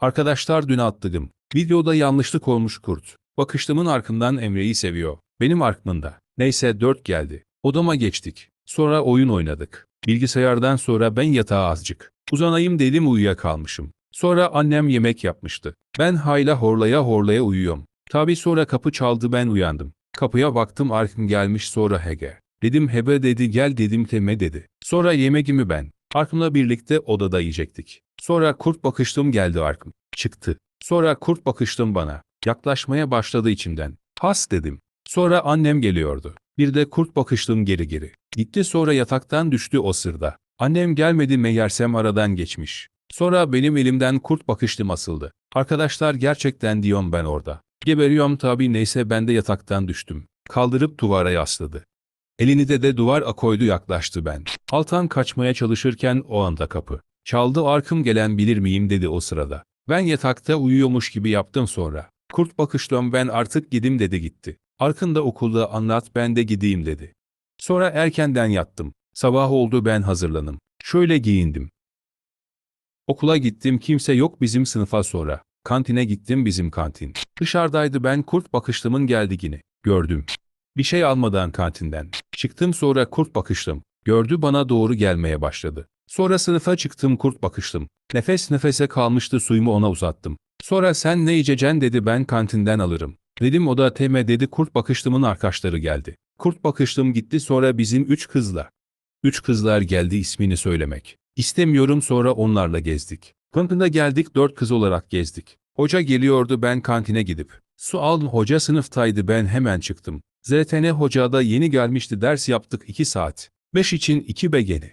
Arkadaşlar dün attım. Videoda yanlışlık olmuş kurt. Bakıştımın arkından Emre'yi seviyor. Benim arkamda. Neyse 4 geldi. Odama geçtik. Sonra oyun oynadık. Bilgisayardan sonra ben yatağa azıcık. Uzanayım dedim uyuyakalmışım. Sonra annem yemek yapmıştı. Ben hayla horlaya horlaya uyuyorum. Tabi sonra kapı çaldı ben uyandım. Kapıya baktım arkım gelmiş sonra Hege. Dedim Hebe dedi gel dedim Teme dedi. Sonra yemeğimi ben. Arkımla birlikte odada yiyecektik. Sonra kurt bakıştım geldi arkım. Çıktı. Sonra kurt bakıştım bana. Yaklaşmaya başladı içimden. Has dedim. Sonra annem geliyordu. Bir de kurt bakıştım geri geri. Gitti sonra yataktan düştü o sırada. Annem gelmedi meğersem aradan geçmiş. Sonra benim elimden kurt bakıştım asıldı. Arkadaşlar gerçekten diyorum ben orada. Geberiyorum tabi neyse ben de yataktan düştüm. Kaldırıp duvara yasladı. Elini de de duvar a koydu yaklaştı ben. Altan kaçmaya çalışırken o anda kapı. Çaldı arkım gelen bilir miyim dedi o sırada. Ben yatakta uyuyormuş gibi yaptım sonra. Kurt bakışlım ben artık gidim dedi gitti. Arkında okulda anlat ben de gideyim dedi. Sonra erkenden yattım. Sabah oldu ben hazırlanım. Şöyle giyindim. Okula gittim kimse yok bizim sınıfa sonra. Kantine gittim bizim kantin. Dışarıdaydı ben kurt bakışlımın geldi yine. Gördüm. Bir şey almadan kantinden. Çıktım sonra kurt bakıştım. Gördü bana doğru gelmeye başladı. Sonra sınıfa çıktım kurt bakıştım. Nefes nefese kalmıştı suyumu ona uzattım. Sonra sen ne içeceksin dedi ben kantinden alırım. Dedim o da teme dedi kurt bakıştımın arkadaşları geldi. Kurt bakıştım gitti sonra bizim üç kızla. Üç kızlar geldi ismini söylemek. İstemiyorum sonra onlarla gezdik. Kantine geldik dört kız olarak gezdik. Hoca geliyordu ben kantine gidip. Su aldım hoca sınıftaydı ben hemen çıktım. ZTN hoca da yeni gelmişti ders yaptık iki saat. Beş için iki begeni.